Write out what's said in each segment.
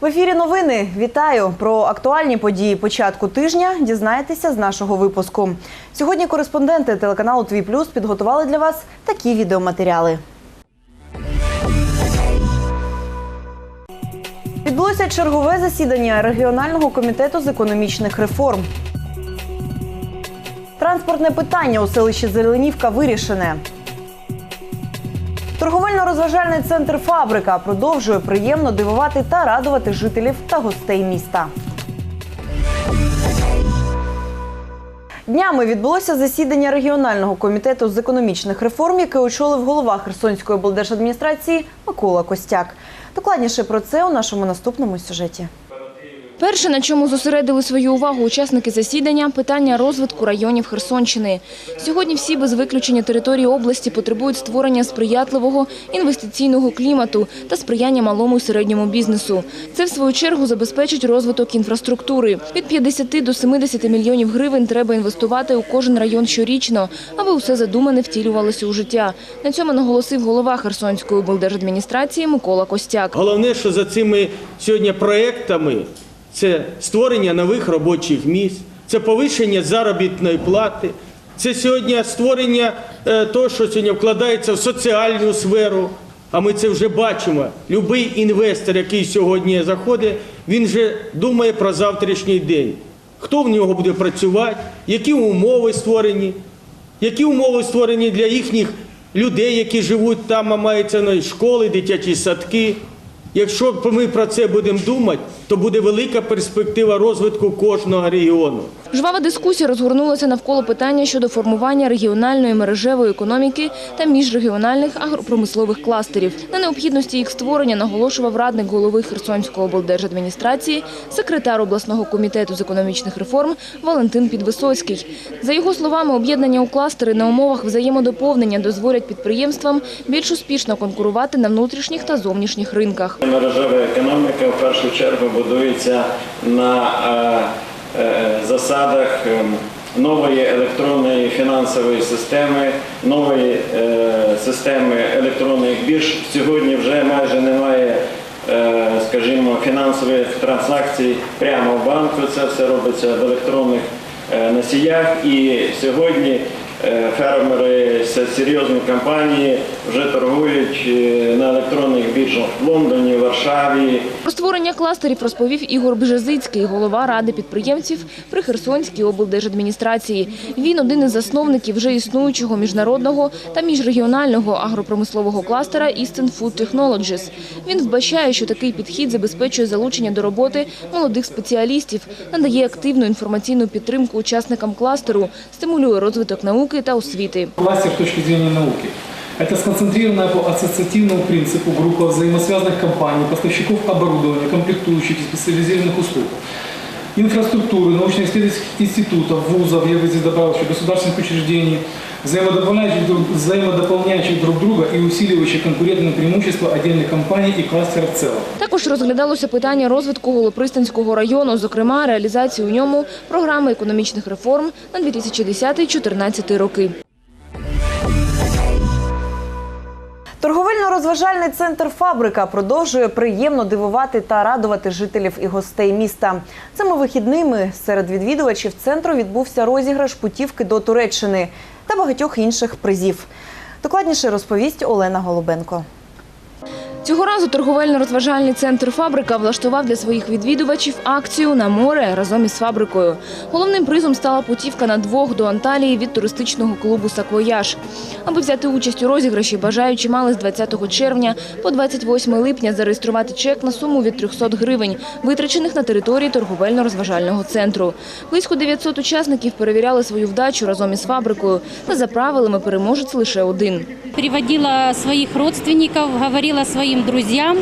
В ефірі новини вітаю про актуальні події початку тижня. Дізнаєтеся з нашого випуску. Сьогодні кореспонденти телеканалу Твій Плюс підготували для вас такі відеоматеріали. Відбулося чергове засідання регіонального комітету з економічних реформ. Транспортне питання у селищі Зеленівка вирішене. Торговельно-розважальний центр Фабрика продовжує приємно дивувати та радувати жителів та гостей міста. Днями відбулося засідання регіонального комітету з економічних реформ, яке очолив голова Херсонської облдержадміністрації Микола Костяк. Докладніше про це у нашому наступному сюжеті. Перше, на чому зосередили свою увагу учасники засідання – питання розвитку районів Херсонщини. Сьогодні всі без виключення території області потребують створення сприятливого інвестиційного клімату та сприяння малому і середньому бізнесу. Це, в свою чергу, забезпечить розвиток інфраструктури. Від 50 до 70 мільйонів гривень треба інвестувати у кожен район щорічно, аби усе задумане втілювалося у життя. На цьому наголосив голова Херсонської облдержадміністрації Микола Костяк. Головне, що за цими сьогодні проектами це створення нових робочих місць, це повищення заробітної плати, це сьогодні створення е, того, що сьогодні вкладається в соціальну сферу. А ми це вже бачимо. Любий інвестор, який сьогодні заходить, він вже думає про завтрашній день. Хто в нього буде працювати, які умови створені, які умови створені для їхніх людей, які живуть там, а мається на школи, дитячі садки. Якщо ми про це будемо думати, то буде велика перспектива розвитку кожного регіону. Жвава дискусія розгорнулася навколо питання щодо формування регіональної мережевої економіки та міжрегіональних агропромислових кластерів. На необхідності їх створення наголошував радник голови Херсонської облдержадміністрації, секретар обласного комітету з економічних реформ Валентин Підвисоцький. За його словами, об'єднання у кластери на умовах взаємодоповнення дозволять підприємствам більш успішно конкурувати на внутрішніх та зовнішніх ринках. Мережева економіка в першу чергу будується на е, е, засадах е, нової електронної фінансової системи, нової е, системи електронних бірж. Сьогодні вже майже немає, скажімо, фінансових транзакцій прямо в банку. Це все робиться в електронних носіях. І сьогодні фермери с- серйозні компанії вже торгують е, на електронних біржах в Лондоні, Варшаві, Про створення кластерів розповів Ігор Бжезицький, голова ради підприємців при Херсонській облдержадміністрації. Він один із засновників вже існуючого міжнародного та міжрегіонального агропромислового кластера Eastern Food Technologies. Він вбачає, що такий підхід забезпечує залучення до роботи молодих спеціалістів, надає активну інформаційну підтримку учасникам кластеру, стимулює розвиток науки та освіти. Кластер с точки зрения науки. Это сконцентрированная по ассоциативному принципу группа взаимосвязанных компаний, поставщиков оборудования, комплектующих и специализированных услуг. Инфраструктуры, научно-исследовательских институтов, вузов, я бы здесь добавил еще государственных учреждений, взаимодополняющих друг, взаимодополняющих друг друга и усиливающих конкурентное преимущество отдельных компаний и кластера в целом. Також розглядалося питання розвитку Голопристанського району, зокрема реалізації у ньому програми економічних реформ на 2010-2014 роки. Торговельно-розважальний центр Фабрика продовжує приємно дивувати та радувати жителів і гостей міста. Цими вихідними серед відвідувачів центру відбувся розіграш путівки до Туреччини та багатьох інших призів. Докладніше розповість Олена Голубенко. Цього разу торговельно-розважальний центр «Фабрика» влаштував для своїх відвідувачів акцію «На море» разом із фабрикою. Головним призом стала путівка на двох до Анталії від туристичного клубу «Саквояж». Аби взяти участь у розіграші, бажаючі мали з 20 червня по 28 липня зареєструвати чек на суму від 300 гривень, витрачених на території торговельно-розважального центру. Близько 900 учасників перевіряли свою вдачу разом із фабрикою. Та за правилами переможець лише один. Приводила своих родственников, говорила своим друзьям,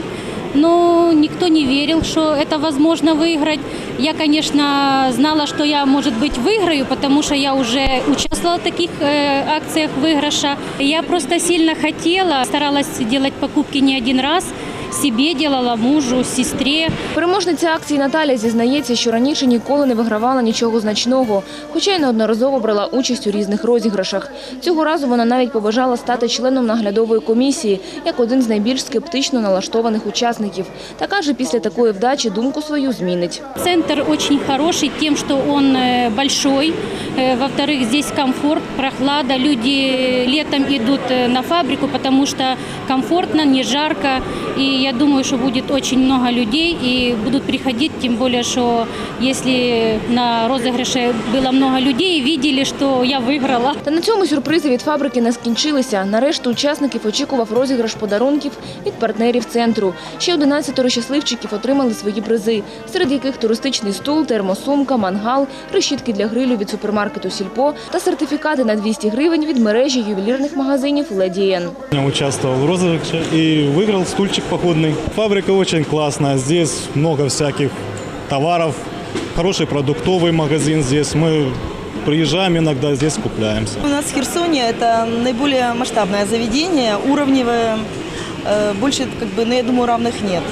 но никто не верил, что это возможно выиграть. Я, конечно, знала, что я, может быть, выиграю, потому что я уже участвовала в таких э, акциях выигрыша. Я просто сильно хотела, старалась делать покупки не один раз. себе делала, мужу, сестре. Переможниця акції Наталя зізнається, що раніше ніколи не вигравала нічого значного, хоча й неодноразово брала участь у різних розіграшах. Цього разу вона навіть побажала стати членом наглядової комісії, як один з найбільш скептично налаштованих учасників. Та каже, після такої вдачі думку свою змінить. Центр очень хороший тем, что он э, большой. Э, Во-вторых, здесь комфорт, прохлада. Люди летом идут э, на фабрику, потому что комфортно, не жарко. И я думаю, что будет очень много людей и будут приходить, тем более, что если на розыгрыше было много людей, видели, что я выиграла. Та на цьому сюрпризи від фабрики не скінчилися. Нарешті учасників очікував розіграш подарунків від партнерів центру. Ще 11 щасливчиків отримали свої призи, серед яких туристичний стул, термосумка, мангал, решітки для грилю від супермаркету «Сільпо» та сертифікати на 200 гривень від мережі ювелірних магазинів «Леді Ен». Я участвовал в розыгрыше и выиграл стульчик походный. Фабрика очень классная, здесь много всяких товаров, хороший продуктовый магазин здесь. Мы приезжаем иногда, здесь купляемся. У нас в Херсоне это наиболее масштабное заведение, уровневое, э, больше, как бы, ну, я думаю, равных нет.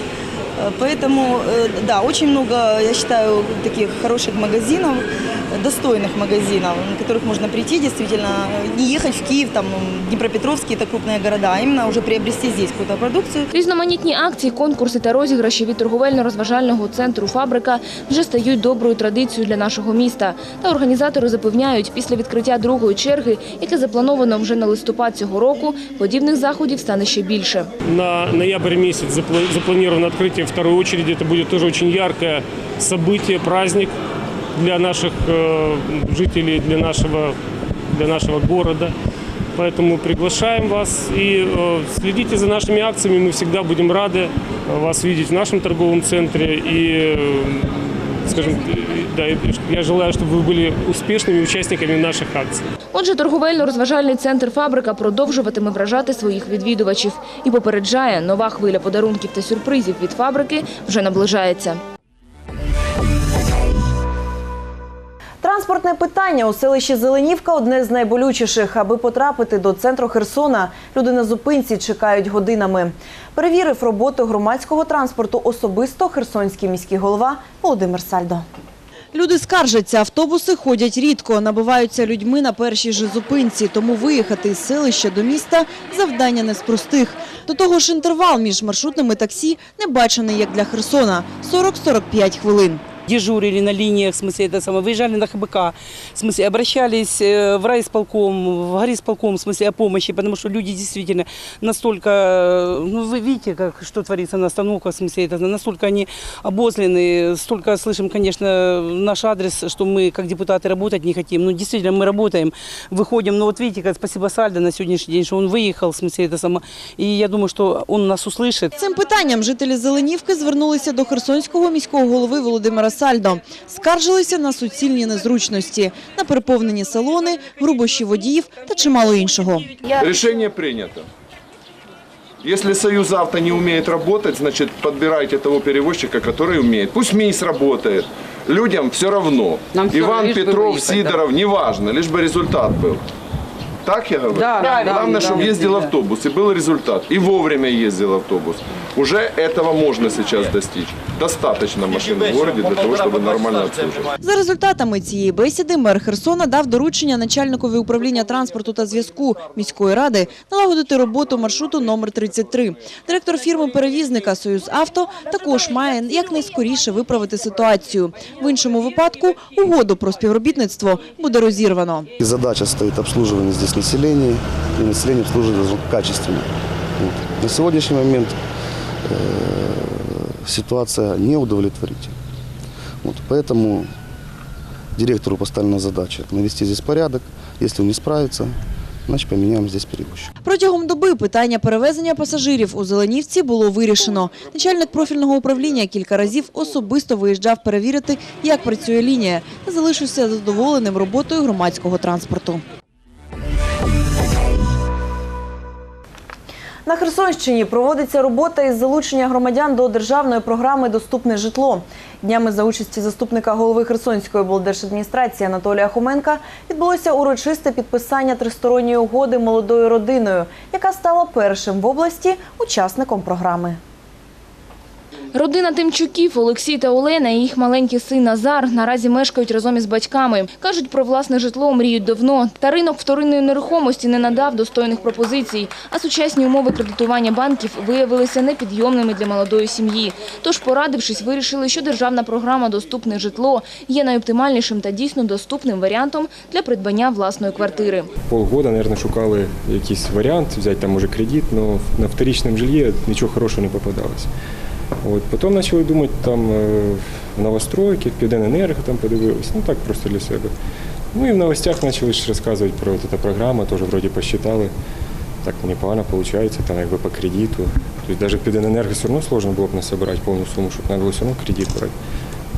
Э, Поэтому, э, да, очень много, я считаю, таких хороших магазинов, э, достойных магазинов, на которых можно прийти, действительно, э, не ехать в Киев, там, Днепропетровский, это крупные города, а именно уже приобрести здесь какую-то продукцию. Різноманітні акції, конкурси та розіграші від торговельно-розважального центру «Фабрика» вже стають доброю традицією для нашого міста. Та організатори запевняють, після відкриття другої черги, яке заплановано вже на листопад цього року, подібних заходів стане ще більше. На ноябрь месяц запла- запланировано открытие второй очереди. Это будет тоже очень яркое событие, праздник для наших э, жителей, для нашего, для нашего города. Поэтому приглашаем вас и э, следите за нашими акциями. Мы всегда будем рады э, вас видеть в нашем торговом центре. И, э, скажем, э, да, и я желаю, чтобы вы были успешными участниками наших акций. Отже, торговельно-розважальний центр «Фабрика» продовжуватиме вражати своїх відвідувачів і попереджає, нова хвиля подарунків та сюрпризів від «Фабрики» вже наближається. Транспортне питання у селищі Зеленівка одне з найболючіших. Аби потрапити до центру Херсона, люди на зупинці чекають годинами. Перевірив роботу громадського транспорту особисто херсонський міський голова Володимир Сальдо. Люди скаржаться, автобуси ходять рідко, набиваються людьми на першій же зупинці, тому виїхати із селища до міста завдання не з простих. До того ж, інтервал між маршрутними таксі не бачений як для Херсона – 40-45 хвилин дежурили на линиях, в смысле, это самое, выезжали на ХБК, в смысле, обращались э, в райисполком, в горисполком, в смысле, о помощи, потому что люди действительно настолько, э, ну, вы видите, как, что творится на остановках, в смысле, это настолько они обозлены, столько слышим, конечно, наш адрес, что мы, как депутаты, работать не хотим, ну, действительно, мы работаем, выходим, но вот видите, как спасибо Сальдо на сегодняшний день, что он выехал, в смысле, это само, и я думаю, что он нас услышит. Цим питанням жителі Зеленівки звернулися до Херсонського міського голови Володимира Сальдо. Скаржилися на суцільні незручності, на переповнені салони, грубощі водіїв та чимало іншого. Решение принято. Если Союз Авто не умеет работать, значит подбирайте того перевозчика, который умеет. Пусть МИС работает. Людям все равно. Нам всё Иван равно, лишь бы Петров, выехать, Сидоров, неважно, лишь бы результат был. Так я говорю? Да, да, да, Главное, да. чтобы ездил автобус и был результат. И вовремя ездил автобус. Уже этого можно сейчас достичь. Достаточно машин в городе для того, чтобы нормально обслуживать. За результатами цієї бесіди мер Херсона дав доручення начальникові управління транспорту та зв'язку міської ради налагодити роботу маршруту номер 33. Директор фірми-перевізника «Союз Авто» також має якнайскоріше виправити ситуацію. В іншому випадку угоду про співробітництво буде розірвано. И задача стоит обслуживание здесь населения, и население обслуживать должно качественно. Вот. На сегодняшний момент э, ситуация не удовлетворительна. Вот. Поэтому директору поставлена задача навести здесь порядок. Если он не справится, значит поменяем здесь перевозчика. Протягом доби питання перевезення пасажирів у Зеленівці було вирішено. Начальник профільного управління кілька разів особисто виїжджав перевірити, як працює лінія, залишився задоволеним роботою громадського транспорту. На Херсонщині проводиться робота із залучення громадян до державної програми Доступне житло. Днями за участі заступника голови Херсонської облдержадміністрації Анатолія Хоменка відбулося урочисте підписання тристоронньої угоди молодою родиною, яка стала першим в області учасником програми. Родина Тимчуків, Олексій та Олена і їх маленький син Назар наразі мешкають разом із батьками. Кажуть, про власне житло мріють давно. Та ринок вторинної нерухомості не надав достойних пропозицій. А сучасні умови кредитування банків виявилися непідйомними для молодої сім'ї. Тож, порадившись, вирішили, що державна програма «Доступне житло» є найоптимальнішим та дійсно доступним варіантом для придбання власної квартири. полгода, наверное, шукали якийсь варіант, взяти там може кредит, але на вторичному жилье нічого хорошого не попадалось. От, потім почали думати там е, новостройки, Південенерго там подивилися, ну так просто для себе. Ну і в новостях почали розказувати про цю програму, теж вроді посчитали. Так непогано виходить, там якби по кредиту. Тобто навіть Південенерго все одно сложно було б не собирати повну суму, щоб треба було все одно кредит брати.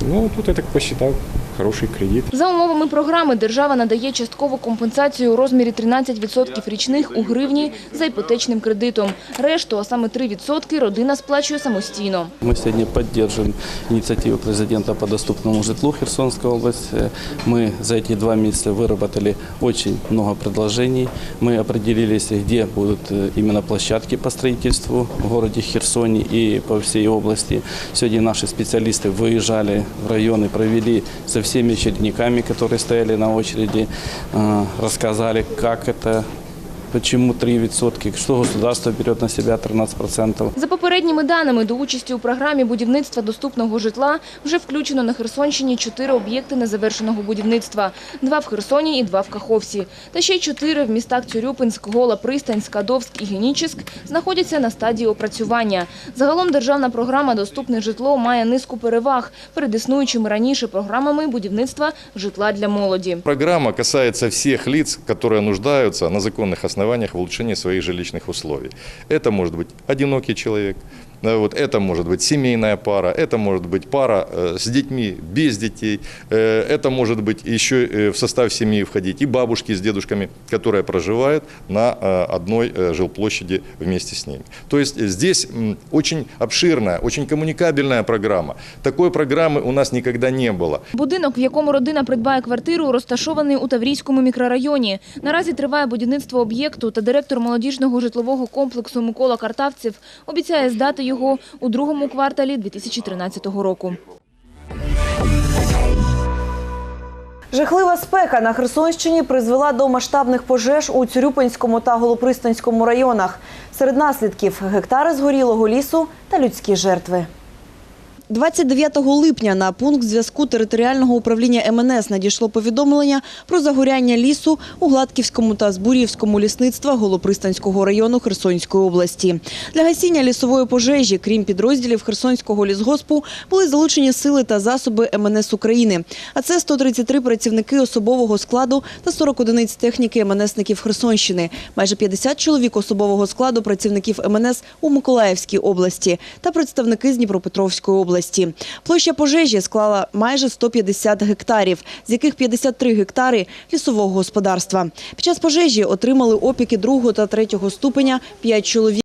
Ну тут я так посчитав, хороший кредит. За умовами програми держава надає часткову компенсацію у розмірі 13% річних у гривні за іпотечним кредитом. Решту, а саме 3% родина сплачує самостійно. Мы сегодня поддерживаем инициативу президента по доступному житлу Херсонской области. Мы за эти два месяца выработали очень много предложений. Мы определились, где будут э, именно площадки по строительству в городе Херсоне и по всей области. Сегодня наши специалисты выезжали в районы, провели со всеми очередниками, которые стояли на очереди, э, рассказали, как это, почему 3%, что государство берет на себя 13%. За попередніми даними, до участі у програмі будівництва доступного житла вже включено на Херсонщині чотири об'єкти незавершеного будівництва. Два в Херсоні і два в Каховці. Та ще чотири в містах Цюрюпинськ, Гола, Пристань, Скадовськ і Генічеськ знаходяться на стадії опрацювання. Загалом державна програма «Доступне житло» має низку переваг перед існуючими раніше програмами будівництва житла для молоді. Программа касается всех лиц, которые нуждаются на законных основаниях в улучшении своих жилищных условий. Это может быть одинокий человек, э, вот, это может быть семейная пара, это может быть пара э, с детьми, без детей, э, это может быть еще э, в состав семьи входить и бабушки с дедушками, которые проживают на э, одной э, жилплощади вместе с ними. То есть э, здесь м, очень обширная, очень коммуникабельная программа. Такой программы у нас никогда не было. Будинок, в якому родина придбає квартиру, розташований у Таврійському мікрорайоні. Наразі триває будівництво об'єкту та директор молодіжного житлового комплексу Микола Картавцев обіцяє здати його у другому кварталі 2013 року. Жахлива спека на Херсонщині призвела до масштабних пожеж у Цюрюпинському та Голопристанському районах. Серед наслідків гектари згорілого лісу та людські жертви. 29 липня на пункт зв'язку територіального управління МНС надійшло повідомлення про загоряння лісу у Гладківському та Збурівському лісництва Голопристанського району Херсонської області. Для гасіння лісової пожежі, крім підрозділів Херсонського лісгоспу, були залучені сили та засоби МНС України. А це 133 працівники особового складу та 40 одиниць техніки МНСників Херсонщини, майже 50 чоловік особового складу працівників МНС у Миколаївській області та представники з Дніпропетровської області. Площа пожежі склала майже 150 гектарів, з яких 53 гектари лісового господарства. Під час пожежі отримали опіки другого та третього ступеня 5 чоловік.